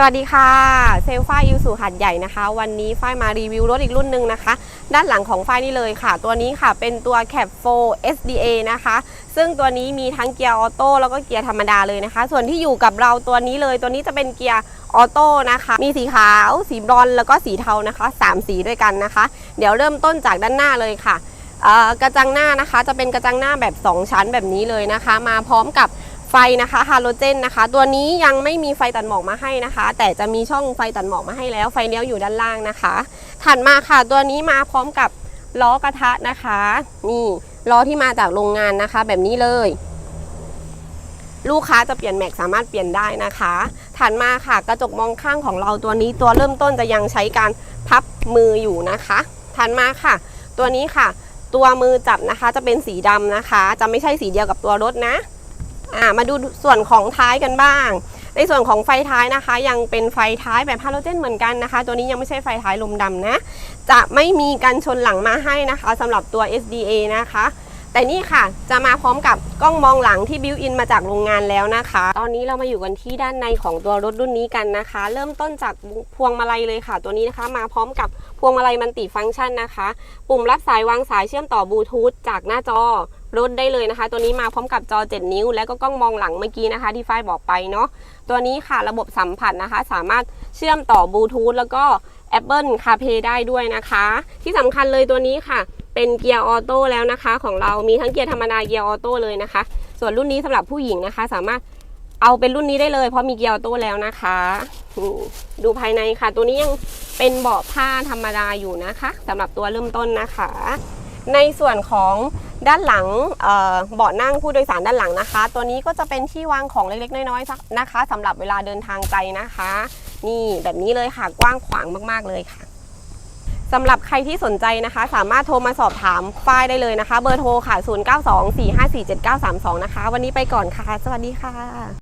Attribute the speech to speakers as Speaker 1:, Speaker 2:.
Speaker 1: สวัสดีค่ะเซลฟ้ายูสุหัดใหญ่นะคะ วันนี้ฝ้ายมารีวิวรถอีกรุ่นหนึ่งนะคะ ด้านหลังของฝ้ายนี่เลยค่ะ ตัวนี้ค่ะเป็นตัว Cap 4 SDA นะคะ ซึ่งตัวนี้มีทั้งเกียร์ออโต้แล้วก็เกียร์ธรรมดาเลยนะคะ ส่วนที่อยู่กับเราตัวนี้เลย ตัวนี้จะเป็นเกียร์ออโต้นะคะ มีสีขาว สีบรอนแล้วก็สีเทานะคะสามสีด้วยกันนะคะ เดี๋ยวเริ่มต้นจากด้านหน้าเลยค่ะกระจังหน้านะคะจะเป็นกระจังหน้าแบบ 2 ชั้นแบบนี้เลยนะคะ มาพร้อมกับ ไฟนะคะฮาโลเจนนะคะ ตัวนี้ยังไม่มีไฟตัดหมอกมาให้นะคะ แต่จะมีช่องไฟตัดหมอกมาให้แล้ว ไฟเลี้ยวอยู่ด้านล่างนะคะ ถัดมาค่ะตัวนี้มาพร้อมกับล้อกระทะนะคะนี่ล้อที่มาจากโรงงานนะคะ แบบนี้เลย ลูกค้าจะเปลี่ยนแม็กสามารถเปลี่ยนได้นะคะ ถัดมาค่ะกระจกมองข้างของเราตัวนี้ตัวเริ่มต้นจะยังใช้การพับมืออยู่นะคะ ถัดมาค่ะ ตัวนี้ค่ะ ตัวมือจับนะคะจะเป็นสีดำนะคะ จะไม่ใช่สีเดียวกับตัวรถนะ อ่ามาดูส่วนของท้ายกันบ้าง ในส่วนของไฟท้ายนะคะ ยังเป็นไฟท้ายแบบฮาโลเจนเหมือนกันนะคะ ตัวนี้ยังไม่ใช่ไฟท้ายลมดำนะ จะไม่มีกันชนหลังมาให้นะคะสำหรับตัว SDA นะคะ แต่นี่ค่ะจะมาพร้อมกับกล้องมองหลังที่บิวอินมาจากโรงงานแล้วนะคะ ตอนนี้เรามาอยู่กันที่ด้านในของตัวรถรุ่นนี้กันนะคะ เริ่มต้นจากพวงมาลัยเลยค่ะ ตัวนี้นะคะ มาพร้อมกับพวงมาลัยมันติฟังก์ชันนะคะ ปุ่มรับสายวางสายเชื่อมต่อบลูทูธจากหน้าจอ รถได้เลยนะคะ ตัวนี้มาพร้อมกับจอ 7 นิ้ว และก็กล้องมองหลังเมื่อกี้นะคะ ที่ฝ้ายบอกไปเนาะตัวนี้ค่ะระบบสัมผัสนะคะ สามารถเชื่อมต่อบลูทูธแล้วก็ Apple CarPlay ได้ด้วยนะคะ ที่สำคัญเลยตัวนี้ค่ะ เป็นเกียร์ออโต้แล้วนะคะ ของเรามีทั้งเกียร์ธรรมดาเกียร์ออโต้เลยนะคะ ส่วนรุ่นนี้สำหรับผู้หญิงนะคะ สามารถเอาเป็นรุ่นนี้ได้เลย เพราะมีเกียร์ออโต้แล้วนะคะ ดูภายในค่ะ ตัวนี้ยังเป็นเบาะผ้าธรรมดาอยู่นะคะสำหรับตัวเริ่มต้นนะคะ ในส่วนของ ด้านหลังเบาะนั่งผู้โดยสารด้านหลังนะคะ ตัวนี้ก็จะเป็นที่วางของเล็กๆ น้อยๆสักนะคะสำหรับเวลาเดินทางไกลนะคะ นี่แบบนี้เลยค่ะกว้างขวางมากๆเลยค่ะสำหรับใครที่สนใจนะคะ สามารถโทรมาสอบถามฝ้ายได้เลยนะคะ เบอร์โทรค่ะ 0924547932 นะคะ วันนี้ไปก่อนค่ะ สวัสดีค่ะ